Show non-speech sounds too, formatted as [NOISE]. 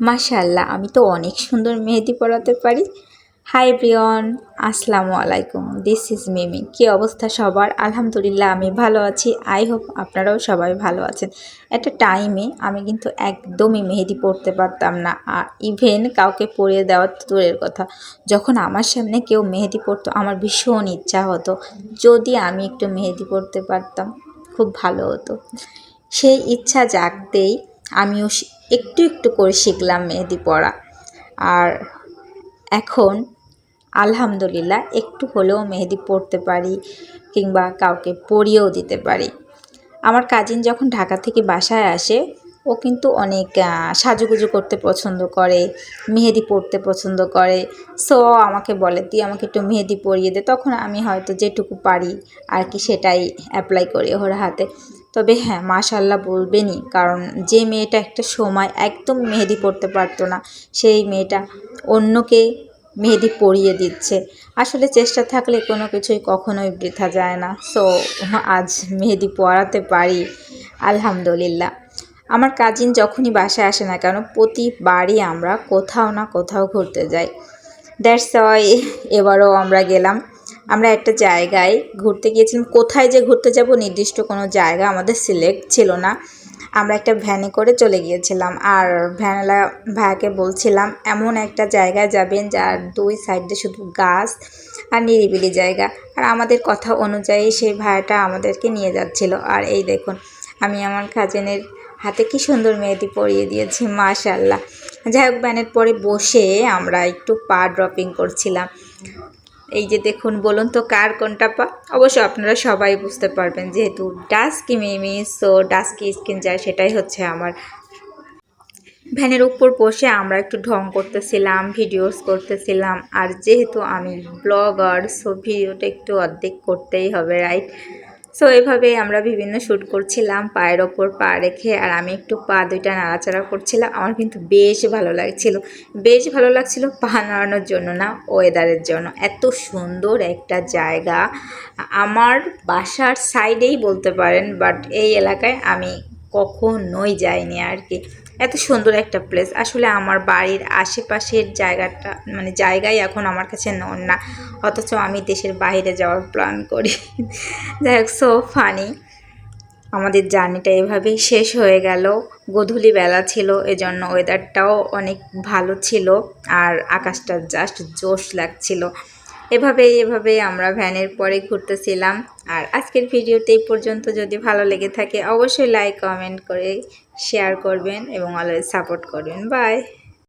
মাশাল্লাহ আমি তো অনেক সুন্দর মেহেদি পরাতে পারি। হাই ব্রিয়ন, আসসালামু আলাইকুম দিস ইজ মিমি কি অবস্থা সবার? আলহামদুলিল্লাহ, আমি ভালো আছি। আই হোপ আপনারাও সবাই ভালো আছেন। একটা টাইমে আমি কিন্তু একদমই মেহেদি পরতে পারতাম না। আর ইভেন কাউকে পরিয়ে দেওয়ার দূরের কথা। যখন আমার সামনে কেউ মেহেদি পরতো, আমার ভীষণ ইচ্ছা হতো যদি আমি একটু মেহেদি পরতে পারতাম। খুব ভালো হতো। সেই ইচ্ছা জাগতেই আমিও একটু একটু করে শিখলাম মেহেদি পরা আর এখন আলহামদুলিল্লাহ একটু হলেও মেহেদি পরতে পারি কিংবা কাউকে পরিয়েও দিতে পারি। আমার কাজিন যখন ঢাকা থেকে বাসায় আসে, ও কিন্তু অনেক সাজুগুজু করতে পছন্দ করে, মেহেদি পরতে পছন্দ করে। সো আমাকে বলে, তুই আমাকে একটু মেহেদি পরিয়ে দে। তখন আমি হয়তো যেটুকু পারি আর কি সেটাই অ্যাপ্লাই করি ওর হাতে। তবে হ্যাঁ মাশাল্লাহ বলবেনই। কারণ যে মেয়েটা একটা সময় একদম মেহেদি পড়তে পারতো না, সেই মেয়েটা অন্যকে মেহেদি পরিয়ে দিচ্ছে। আসলে চেষ্টা থাকলে কোনো কিছুই কখনোই বৃথা যায় না। সো আজ মেহেদি পরাতে পারি, আলহামদুলিল্লাহ। আমার কাজিন যখনই বাসায় আসে না কেন, প্রতিবারই আমরা কোথাও না কোথাও ঘুরতে যাই। দ্যাটস ওয়াই এবারও আমরা গেলাম। আমরা একটা জায়গায় ঘুরতে গিয়েছিলাম। কোথায় যে ঘুরতে যাব নির্দিষ্ট কোনো জায়গা আমাদের সিলেক্ট ছিল না। আমরা একটা ভ্যানে করে চলে গিয়েছিলাম। আর ভ্যানওয়ালা ভাইয়াকে বলছিলাম, এমন একটা জায়গায় যাবেন যার দুই সাইডে শুধু গাছ আর নিরিবিলি জায়গা। আর আমাদের কথা অনুযায়ী সেই ভাইয়াটা আমাদেরকে নিয়ে যাচ্ছিল। আর এই দেখুন, আমি আমার কাজিনের হাতে কি সুন্দর মেহেদি পরিয়ে দিয়েছি মাশাল্লাহ যাই হোক, ভ্যানের পরে বসে আমরা একটু পা ড্রপিং করছিলাম। এই যে দেখুন, বলুন তো কার কোনটা পা? অবশ্য আপনারা সবাই বুঝতে পারবেন যেহেতু dusky Mimi, so dusky skin যায় সেটাই হচ্ছে আমার। ভ্যানের উপর বসে আমরা একটু ঢং করতেছিলাম, ভিডিওস করতেছিলাম, আর যেহেতু আমি ব্লগার, সো ভিডিওটা একটু অর্ধেক করতেই হবে রাইট সো এভাবে আমরা বিভিন্ন শ্যুট করছিলাম, পায়ের ওপর পা রেখে, আর আমি একটু পা দুইটা নাড়াচাড়া করছিলাম। আমার কিন্তু বেশ ভালো লাগছিল। বেশ ভালো লাগছিল পা নাড়ানোর জন্য না ওয়েদারের জন্য। এত সুন্দর একটা জায়গা। আমার বাসার সাইডেই বলতে পারেন বাট এই এলাকায় আমি কখনোই যাইনি আর কি। এত সুন্দর একটা প্লেস আসলে আমার বাড়ির আশেপাশের জায়গাটা মানে জায়গায় এখন আমার কাছে নন না। অথচ আমি দেশের বাইরে যাওয়ার প্ল্যান করি। [LAUGHS] যাই হোক সো ফানি আমাদের জার্নিটা এভাবেই শেষ হয়ে গেল। গধূলি বেলা ছিল, এজন্য ওয়েদারটাও অনেক ভালো ছিল। আর আকাশটা জাস্ট জোশ লাগছিল। এভাবেই এভাবে আমরা ভ্যানের পরে ঘুরতেছিলাম। আর আজকের ভিডিওতে এই পর্যন্ত। যদি ভালো লেগে থাকে, অবশ্যই লাইক কমেন্ট করে শেয়ার করবেন এবং অলওয়েজ সাপোর্ট করবেন। বাই